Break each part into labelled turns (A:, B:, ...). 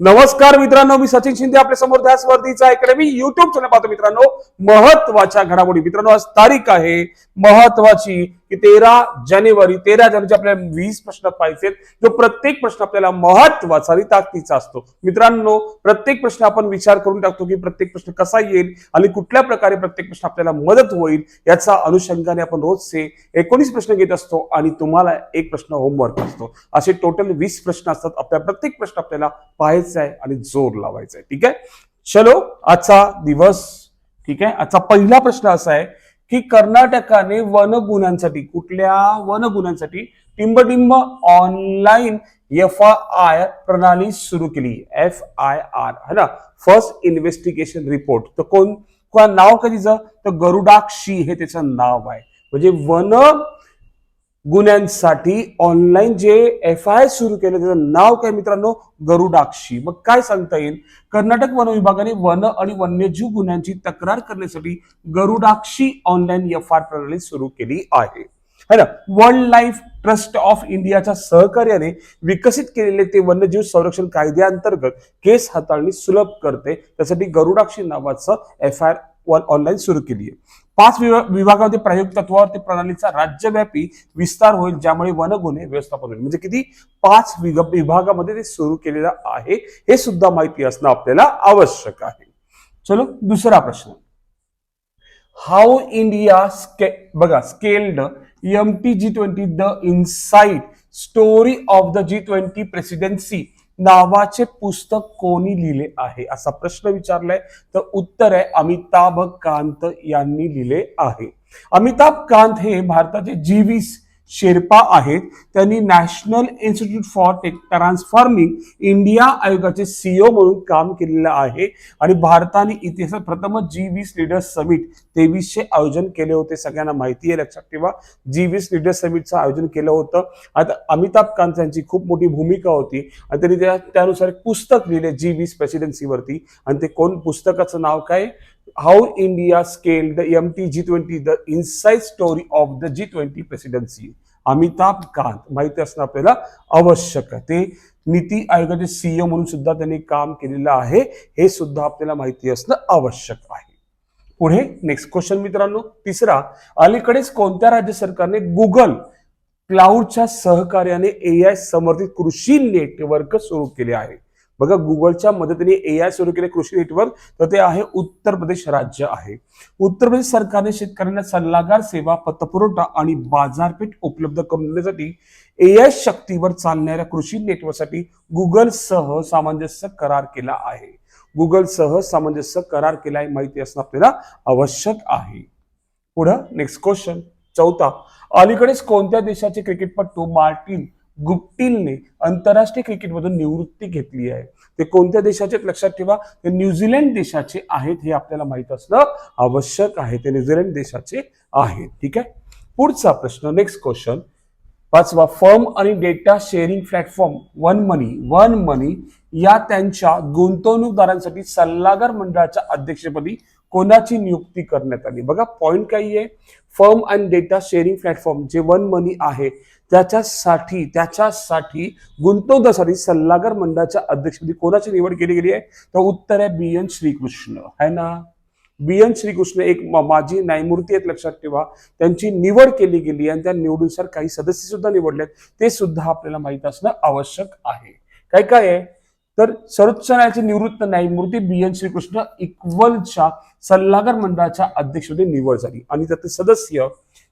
A: नमस्कार मित्रांनो मी सचिन शिंदे आपल्यासमोर त्या स्पर्धेचा अकॅडमी युट्यूब चॅनल पाहतो मित्रांनो. महत्त्वाच्या घडामोडी. मित्रांनो आज तारीख आहे महत्वाची की तेरा जानेवारी तेरा जानेवारी आपल्याला वीस प्रश्न पाहिजेत. जो प्रत्येक प्रश्न आपल्याला महत्त्वाचा आणि ताकदीचा असतो. मित्रांनो प्रत्येक प्रश्न आपण विचार करून टाकतो की प्रत्येक प्रश्न कसा येईल आणि कुठल्या प्रकारे प्रत्येक प्रश्न आपल्याला मदत होईल याचा अनुषंगाने आपण रोजचे एकोणीस प्रश्न घेत असतो आणि तुम्हाला एक प्रश्न होमवर्क असतो. असे टोटल वीस प्रश्न असतात. आपल्या प्रत्येक प्रश्न आपल्याला पाहायचा आहे आणि जोर लावायचा आहे. ठीक आहे? चलो आजचा दिवस ठीक आहे? आजचा पहिला प्रश्न असा आहे की कर्नाटकाने वनगुन्ह्यांसाठी कुठल्या वनगुन्ह्यांसाठी टिंबटिंब ऑनलाईन एफ आय प्रणाली सुरू केली? एफ आय आर है ना? फर्स्ट इन्व्हेस्टिगेशन रिपोर्ट तर कोण कोण नाव काय तिचं तर गरुडाक्षी हे त्याचं नाव आहे. म्हणजे वन गुन्ह्यांसाठी ऑनलाईन जे एफ आय सुरू केलं त्याचं नाव काय मित्रांनो? गरुडाक्षी. मग काय सांगता येईल? कर्नाटक वन विभागाने वन आणि वन्यजीव गुन्ह्यांची तक्रार करण्यासाठी गरुडाक्षी ऑनलाईन एफ आर प्रणाली सुरू केली आहे. है ना? वर्ल्ड लाईफ ट्रस्ट ऑफ इंडियाच्या सहकार्याने विकसित केलेले ते वन्यजीव संरक्षण कायद्याअंतर्गत केस हाताळणी सुलभ करते. त्यासाठी गरुडाक्षी नावाचं एफ आय आर ऑनलाईन सुरू केली आहे. पाच विभागामध्ये प्रायोगिक तत्वावरती प्रणालीचा राज्यव्यापी विस्तार होईल ज्यामुळे वन गुन्हे व्यवस्थापन होईल. म्हणजे किती? पाच विभागामध्ये ते सुरू केलेलं आहे. हे सुद्धा माहिती असणं आपल्याला आवश्यक आहे. चलो दुसरा प्रश्न. हाऊ इंडिया स्के बघा scaled M T G twenty the insight story of the G twenty presidency नावाचे पुस्तक कोणी लिहिले आहे? असा प्रश्न विचारलाय. तर उत्तर आहे अमिताभ कांत यांनी लिहिले आहे. अमिताभ कांत हे भारताचे जीवीस शेर्पा आहेत. त्यांनी national institute for tech transforming India आयोगाचे सीईओ म्हणून काम केलेलं आहे. आणि भारताने इतिहासात प्रथमच जी वीस लिडर्स समिट तेवीसशे आयोजन केले होते सगळ्यांना माहिती आहे लक्षात ठेवा. जी वीस लिडर्स समिटचं आयोजन केलं होतं. आता अमिताभ कांत यांची खूप मोठी भूमिका होती. आणि त्यांनी त्या त्यानुसार एक पुस्तक लिहिले जी वीस प्रेसिडेन्सीवरती आणि ते कोण? पुस्तकाचं नाव काय? How India scale the M T G twenty the inside story of the G twenty presidency Amitabh Kant. माहिती असणं आपल्याला आवश्यक आहे. ते नीती आयोगाचे सीईओ म्हणून सुद्धा त्यांनी काम केलेलं आहे. हे सुद्धा आपल्याला माहिती असणं आवश्यक आहे. पुढे नेक्स्ट क्वेश्चन मित्रांनो. तिसरा अलीकडेच कोणत्या राज्य सरकारने गुगल क्लाउडच्या सहकार्याने ए आय समर्थित कृषी नेटवर्क सुरू केले आहे? बघा गुगलच्या मदतीने ए आय सुरू केले कृषी नेटवर्क तर ते आहे उत्तर प्रदेश राज्य आहे. उत्तर प्रदेश सरकारने शेतकऱ्यांना सल्लागार सेवा पतपुरवठा आणि बाजारपेठ उपलब्ध करून देण्यासाठी ए आय शक्तीवर चालणाऱ्या कृषी नेटवर्कसाठी गुगलसह सामंजस्य करार केला आहे. गुगलसह सामंजस्य करार केला आहे माहिती असणं आपल्याला आवश्यक आहे. पुढं नेक्स्ट क्वेश्चन चौथा अलीकडेच कोणत्या देशाचे क्रिकेटपटू मार्टिन गुप्टिलने आंतरराष्ट्रीय क्रिकेटमधून निवृत्ती घेतली आहे? ते कोणत्या देशाचे लक्षात ठेवा. ते न्यूझीलंड देशाचे आहेत हे आपल्याला माहीत असणं आवश्यक आहे. ते न्यूझीलंड देशाचे आहेत. ठीक आहे? पुढचा प्रश्न नेक्स्ट क्वेश्चन पाचवा फर्म आणि data sharing platform one money one money या त्यांच्या गुंतवणूकदारांसाठी सल्लागार मंडळाच्या अध्यक्षपदी कोणाची नियुक्ती करण्यात आली? बघा पॉईंट काय आहे? Firm and data sharing platform जे वन मनी आहे त्याच्यासाठी त्याच्यासाठी गुंतवणुकीसाठी सल्लागार मंडळाच्या अध्यक्षपदी कोणाची निवड केली गेली आहे? तर उत्तर आहे बी एन श्रीकृष्ण. है ना? बी एन श्रीकृष्ण एक माझी माजी न्यायमूर्ती आहेत लक्षात ठेवा. त्यांची निवड केली गेली आणि त्या निवडीनुसार काही सदस्य सुद्धा निवडलेत ते सुद्धा आपल्याला माहीत असणं आवश्यक आहे. काय काय आहे? तर सर्वोच्च न्यायालयाचे निवृत्त न्यायमूर्ती बी एन श्रीकृष्ण इक्वलच्या सल्लागार मंडळाच्या अध्यक्षपदी निवड झाली. आणि त्याचे सदस्य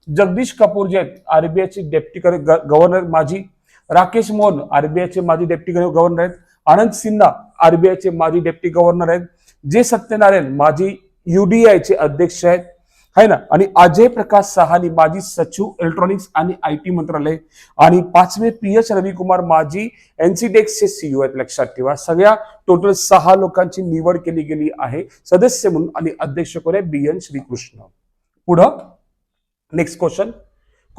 A: जगदीश कपूर जे आहेत आरबीआयचे डेप्टी गव्हर्नर माजी राकेश मोहन आरबीआयचे माजी डेप्टी गव्हर्नर आहेत. आनंद सिन्हा आरबीआयचे माजी डेप्टी गव्हर्नर आहेत. जे सत्यनारायण माजी युडीआयचे अध्यक्ष आहेत. आहे ना? आणि अजय प्रकाश सहानी माजी सचिव इलेक्ट्रॉनिक्स आणि आय टी मंत्रालय. आणि पाचवे पी एच रविकुमार माजी एनसीडेक्सचे सीईओ आहेत लक्षात ठेवा. सगळ्या टोटल सहा लोकांची निवड केली गेली आहे. सदस्य म्हणून आणि अध्यक्ष कोण आहे? B N Shrikrishna. पुढं नेक्स्ट क्वेश्चन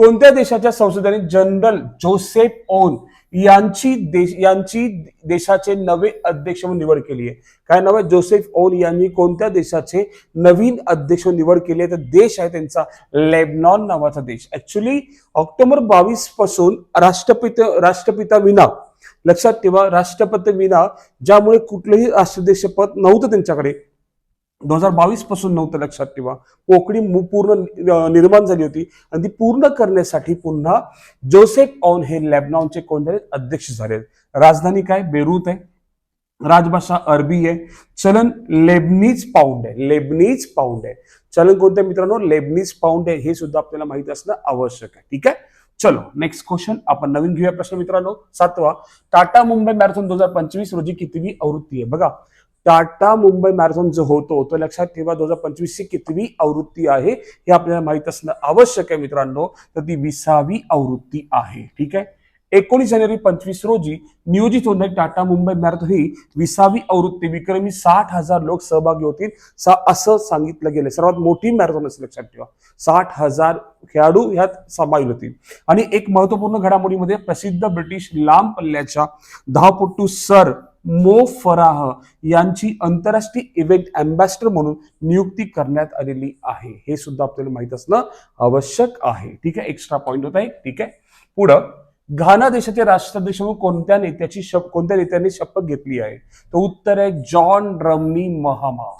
A: कोणत्या देशाच्या संसदेने जनरल जोसेफ ओन यांची देश यांची देशाचे नवे अध्यक्ष म्हणून निवड केली आहे? काय नाव आहे? जोसेफ ओन यांनी कोणत्या देशाचे नवीन अध्यक्ष निवड केली आहे? तर देश आहे त्यांचा लेबनॉन नावाचा देश. ऍक्च्युली ऑक्टोबर बावीसपासून राष्ट्रपिता राष्ट्रपिता विना लक्षात ठेवा राष्ट्रपती विना ज्यामुळे कुठलंही राष्ट्रदेशपद नव्हतं त्यांच्याकडे दोन हजार बावीसपासून नव्हतं लक्षात ठेवा. पोकळी पूर्ण निर्माण झाली होती. आणि ती पूर्ण करण्यासाठी पुन्हा जोसेफ ऑन हे लेबनॉनचे कोणतरी अध्यक्ष झाले राजधानी काय? बेरूत आहे. राजभाषा अरबी आहे. चलन लेबनीज पाऊंड आहे. लेबनीज पाऊंड आहे. चलन कोणत्या मित्रांनो? लेबनीज पाऊंड आहे. हे सुद्धा आपल्याला माहीत असणं आवश्यक आहे. ठीक आहे? चलो नेक्स्ट क्वेश्चन आपण नवीन घेऊया प्रश्न मित्रांनो. सातवा टाटा मुंबई मॅरेथॉन दोन हजार पंचवीस रोजी कितवी आवृत्ती आहे? बघा टाटा मुंबई मॅरेथॉन जो होतो तो लक्षात ठेवा दोन हजार पंचवीस ची कितवी आवृत्ती आहे हे आपल्याला माहीत असणं आवश्यक आहे मित्रांनो. तर ती विसावी आवृत्ती आहे ठीक आहे? एकोणीस जानेवारी पंचवीस रोजी नियोजित होणारी टाटा मुंबई मॅरेथॉन ही विसावी आवृत्ती विक्रमी साठ हजार लोक सहभागी होतील. सा असं सांगितलं गेलं सर्वात मोठी मॅरेथॉन असेल लक्षात ठेवा. साठ हजार खेळाडू ह्यात सामाईल होतील. आणि एक महत्त्वपूर्ण घडामोडीमध्ये प्रसिद्ध ब्रिटिश लांब पल्ल्याच्या धावपट्टू सर मो फराह यांची आंतरराष्ट्रीय इव्हेंट अँबॅसिडर म्हणून नियुक्ती करण्यात आलेली आहे. हे सुद्धा आपल्याला माहीत असणं आवश्यक आहे. ठीक आहे? एक्स्ट्रा पॉईंट होत आहे. ठीक आहे? पुढं घाना देशाचे राष्ट्राध्यक्ष म्हणून कोणत्या नेत्याची शप कोणत्या नेत्याने शपथ घेतली आहे? तर उत्तर आहे जॉन रमनी महामा.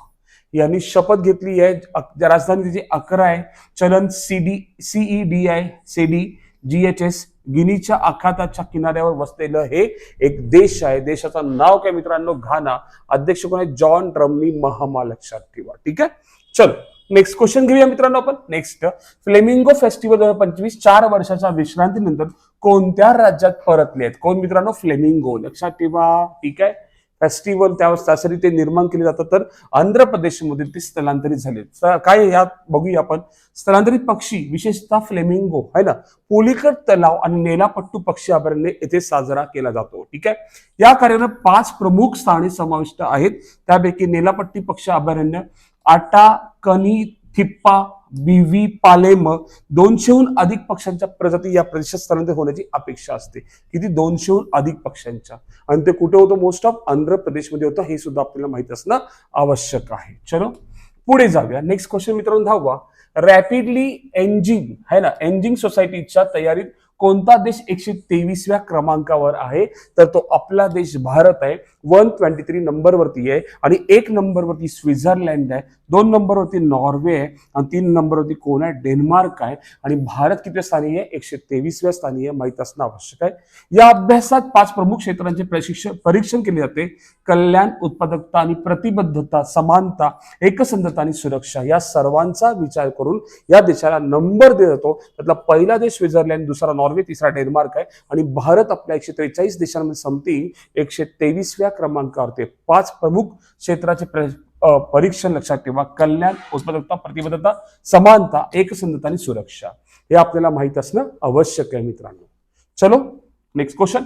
A: यांनी शपथ घेतली आहे. राजधानी तिची अकरा आहे. चलन cedi C E D I cedi G H S गिनीच्या आखाताच्या किनाऱ्यावर वसलेलं हे एक देश आहे. देशाचं नाव काय मित्रांनो? घाना. अध्यक्ष कोण आहे जॉन रमनी महामा लक्षात ठेवा. ठीक आहे? चलो नेक्स्ट क्वेश्चन घेऊया मित्रांनो आपण. नेक्स्ट फ्लेमिंगो फेस्टिवल दोन हजार पंचवीस चार वर्षाच्या विश्रांतीनंतर कोणत्या राज्यात परतले आहेत? कोण मित्रांनो? फ्लेमिंगो लक्षात ठेवा. ठीक आहे? फेस्टिवल त्यावर त्यासाठी ते निर्माण केले जातात. तर आंध्र प्रदेशमध्ये ते स्थलांतरित झाले. तर काय यात बघूया आपण. स्थलांतरित पक्षी विशेषतः फ्लेमिंगो आहे ना? पोलिकट तलाव आणि नेलापट्टू पक्षी अभयारण्य येथे साजरा केला जातो. ठीक आहे? या कार्यानं पाच प्रमुख स्थाने समाविष्ट आहेत. त्यापैकी नेलापट्टी पक्षी अभयारण्य आटा कनी थिप्पा बी व्ही पालेम दोनशेहून अधिक पक्ष्यांच्या प्रजाती या प्रदेशात स्थलांतर होण्याची अपेक्षा असते. किती? दोनशेहून अधिक पक्ष्यांच्या. आणि ते कुठे होतं? मोस्ट ऑफ आंध्र प्रदेशमध्ये होतं. हे सुद्धा आपल्याला माहीत असणं आवश्यक आहे. चलो पुढे जाऊया. नेक्स्ट क्वेश्चन मित्रांनो धावा. रॅपिडली एंजिंग है ना? एंजिंग सोसायटीच्या तयारीत कोणता देश एकशे तेवीसव्या क्रमांकावर आहे? तर तो आपला देश भारत आहे. वन ट्वेंटी थ्री नंबरवरती आहे. आणि एक नंबरवरती स्वित्झर्लंड आहे. दोन नंबरवरती नॉर्वे आहे. आणि तीन नंबरवरती कोण आहे? डेन्मार्क आहे. आणि भारत किती स्थानी आहे? एकशे तेवीसव्या स्थानी आहे. माहीत असणं आवश्यक आहे. या अभ्यासात पाच प्रमुख क्षेत्रांचे प्रशिक्षण परीक्षण केले जाते. कल्याण उत्पादकता आणि प्रतिबद्धता समानता एकसंधता आणि सुरक्षा या सर्वांचा विचार करून या देशाला नंबर दिला जातो. त्यातला पहिला देश स्वित्झर्लंड दुसरा नॉर्वे तिसरा डेन्मार्क आहे. आणि भारत आपल्या एकशे त्रेचाळीस देशांमध्ये संपती एकशे तेवीसव्या क्रमांकावरती पाच प्रमुख क्षेत्राचे परीक्षण लक्षात ठेवा. कल्याण उत्पादकता प्रतिबद्धता समानता एकसंधता आणि सुरक्षा. हे आपल्याला माहीत असणं आवश्यक आहे मित्रांनो. चलो नेक्स्ट क्वेश्चन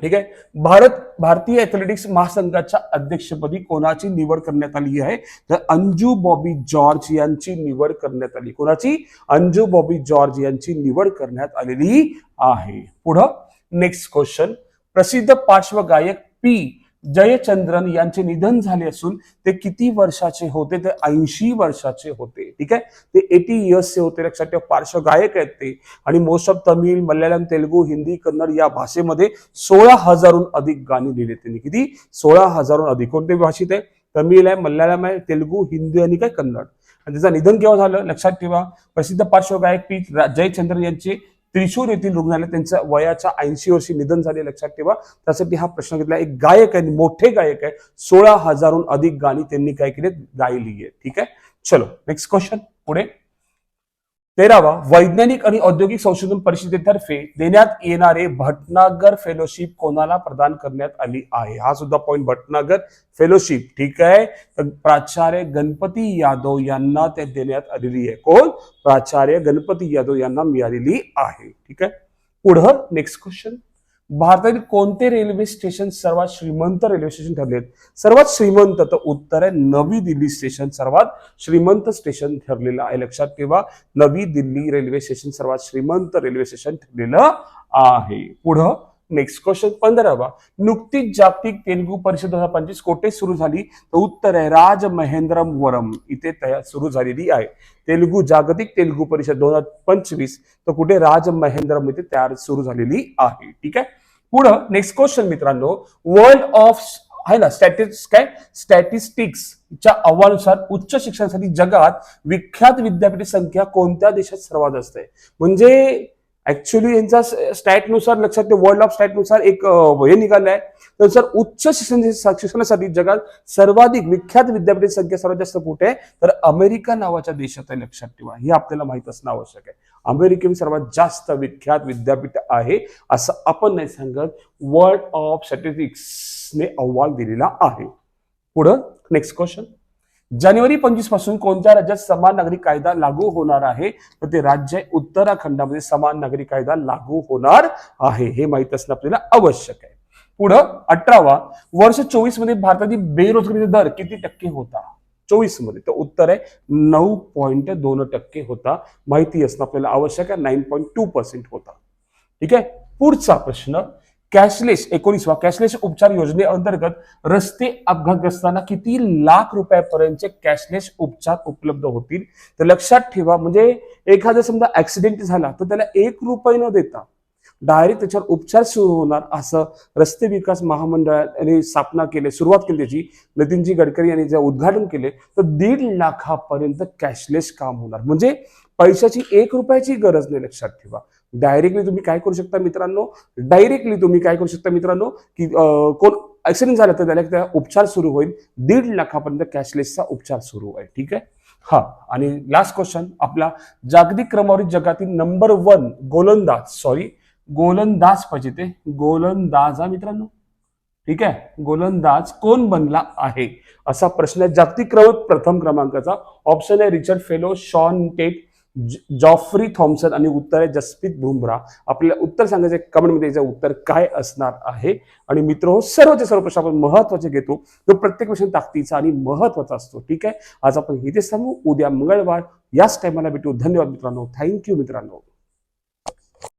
A: ठीक आहे? भारत भारतीय एथलेटिक्स महासंघाच्या अध्यक्षपदी कोणाची निवड करण्यात आली आहे? तर अंजू बॉबी जॉर्ज यांची निवड करण्यात आली. कोणाची? अंजू बॉबी जॉर्ज यांची निवड करण्यात आलेली आहे. पुढं नेक्स्ट क्वेश्चन प्रसिद्ध पार्श्वगायक पी जयचंद्रन यांचे निधन झाले असून ते किती वर्षाचे होते? ते ऐंशी वर्षाचे होते. ठीक आहे? ते एटी इयर्सचे होते. लक्षात ठेवा पार्श्वगायक आहेत ते. आणि मोस्ट ऑफ तमिळ मल्याळम तेलुगू हिंदी कन्नड या भाषेमध्ये सोळा हजारहून अधिक गाणी लिहिली त्यांनी. किती? सोळा हजारहून अधिक. कोणते भाषेत आहे? तमिळ आहे मल्याळम आहे तेलुगू हिंदी आणि काय? कन्नड. आणि त्याचं निधन केव्हा झालं? लक्षात ठेवा. प्रसिद्ध पार्श्वगायक पी. जयचंद्रन यांचे त्रिशूर येथील रुग्णालय त्यांच्या वयाच्या ऐंशी वर्षी निधन झाले लक्षात ठेवा. त्यासाठी हा प्रश्न घेतला. एक गायक आहे मोठे गायक आहे. सोळा हजारहून अधिक गाणी त्यांनी काय केली गायली आहे ठीक आहे? चलो नेक्स्ट क्वेश्चन पुढे. तेरावा वैज्ञानिक आणि औद्योगिक संशोधन परिषदेतर्फे देण्यात येणारे भटनागर फेलोशिप कोणाला प्रदान करण्यात आली आहे? हा सुद्धा पॉइंट भटनागर फेलोशिप ठीक आहे? तर प्राचार्य गणपती यादव यांना ते देण्यात आलेली आहे. कोण? प्राचार्य गणपती यादव यांना मिळालेली आहे. ठीक आहे? पुढं नेक्स्ट क्वेश्चन भारतातील कोणते रेल्वे स्टेशन सर्वात श्रीमंत रेल्वे स्टेशन ठरले सर्वात श्रीमंत तर उत्तर आहे नवी दिल्ली स्टेशन सर्वात श्रीमंत स्टेशन ठरलेलं आहे लक्षात ठेवा. नवी दिल्ली रेल्वे स्टेशन सर्वात श्रीमंत रेल्वे स्टेशन ठरलेलं आहे. पुढं नेक्स्ट क्वेश्चन पंधरावा. नुकतीच जागतिक तेलुगू परिषद दोन हजार पंचवीस कोठे सुरू झाली? तर उत्तर आहे राज महेंद्रवरम इथे तयार सुरू झालेली आहे. तेलुगू जागतिक तेलुगू परिषद दोन हजार पंचवीस. तर कुठे? राज महेंद्रम इथे तयार सुरू झालेली आहे. ठीक आहे? पुढं नेक्स्ट क्वेश्चन मित्रांनो वर्ल्ड ऑफ आहे ना स्टॅटिस्ट काय? स्टॅटिस्टिक्सच्या अहवालानुसार उच्च शिक्षणासाठी जगात विख्यात विद्यापीठ संख्या कोणत्या देशात सर्वात असते म्हणजे ऍक्च्युली यांचा स्टॅटनुसार लक्षात ठेव वर्ल्ड ऑफ स्टॅटनुसार एक अं, हे निघालंय. त्यानुसार उच्च शिक्षण शिक्षणासाठी जगात सर्वाधिक विख्यात विद्यापीठ संख्या सर्वात जास्त कुठे? आहे तर अमेरिका नावाच्या देशात आहे लक्षात ठेवा. हे आपल्याला माहीत असणं आवश्यक आहे. अमेरिकेत सर्वात जास्त विख्यात विद्यापीठ आहे असं आपण नाही सांगत. वर्ल्ड ऑफ स्टॅटिस्टिक्सने अहवाल दिलेला आहे. पुढं नेक्स्ट क्वेश्चन जानेवारी पंचवीसपासून कोणत्या राज्यात समान नागरी कायदा लागू होणार आहे? तर ते राज्य उत्तराखंडामध्ये समान नागरी कायदा लागू होणार आहे हे माहीत असणं आपल्याला आवश्यक आहे. पुढं अठरावा वर्ष चोवीसमध्ये भारतातील बेरोजगारीचा दर किती टक्के होता? चोवीसमध्ये. तर उत्तर आहे नऊ पॉईंट दोन टक्के होता. माहिती असणं आपल्याला आवश्यक आहे. नाईन पॉईंट टू पर्सेंट होता. ठीक आहे? पुढचा प्रश्न कॅशलेस एकोणीसवा कॅशलेस उपचार योजनेअंतर्गत रस्ते अपघातग्रस्तांना किती लाख रुपयापर्यंतचे कॅशलेस उपचार उपलब्ध होतील? तर लक्षात ठेवा म्हणजे एखादा समजा ऍक्सिडेंट झाला तर त्याला एक रुपये न देता डायरेक्ट त्याच्यावर उपचार सुरू होणार असं रस्ते विकास महामंडळाने स्थापना केली सुरुवात केली त्याची. नितीनजी गडकरी यांनी जे उद्घाटन केले तर दीड लाखापर्यंत कॅशलेस काम होणार. म्हणजे पैशाची एक रुपयाची गरज नाही लक्षात ठेवा. डायरेक्टली तुम्ही काय करू शकता मित्रांनो? डायरेक्टली तुम्ही काय करू शकता मित्रांनो? की कोण ऍक्सिडेंट झाला तर त्याला त्या उपचार सुरू होईल. दीड लाखापर्यंत कॅशलेसचा उपचार सुरू आहे ठीक आहे? हा आणि लास्ट क्वेश्चन आपला जागतिक क्रमवारीत जगातील नंबर वन गोलंदाज सॉरी गोलंदाज पाहिजे ते गोलंदाज हा मित्रांनो. ठीक आहे? गोलंदाज कोण बनला आहे? असा प्रश्न आहे. जागतिक क्रमांक प्रथम क्रमांकाचा ऑप्शन आहे रिचर्ड फेलो शॉन टेट ज- जॉफ्री थॉम्सन आणि उत्तर आहे जसप्रीत बुमरा आपल्याला उत्तर सांगायचं कमेंटमध्ये याचं उत्तर काय असणार आहे? आणि मित्र हो सर्वचे सर्व प्रश्न आपण महत्त्वाचे घेतो. तो प्रत्येक प्रश्न ताकदीचा आणि महत्त्वाचा असतो. ठीक आहे? आज आपण इथेच सांगू उद्या मंगळवार याच टायमाला भेटू. धन्यवाद मित्रांनो. थँक्यू मित्रांनो.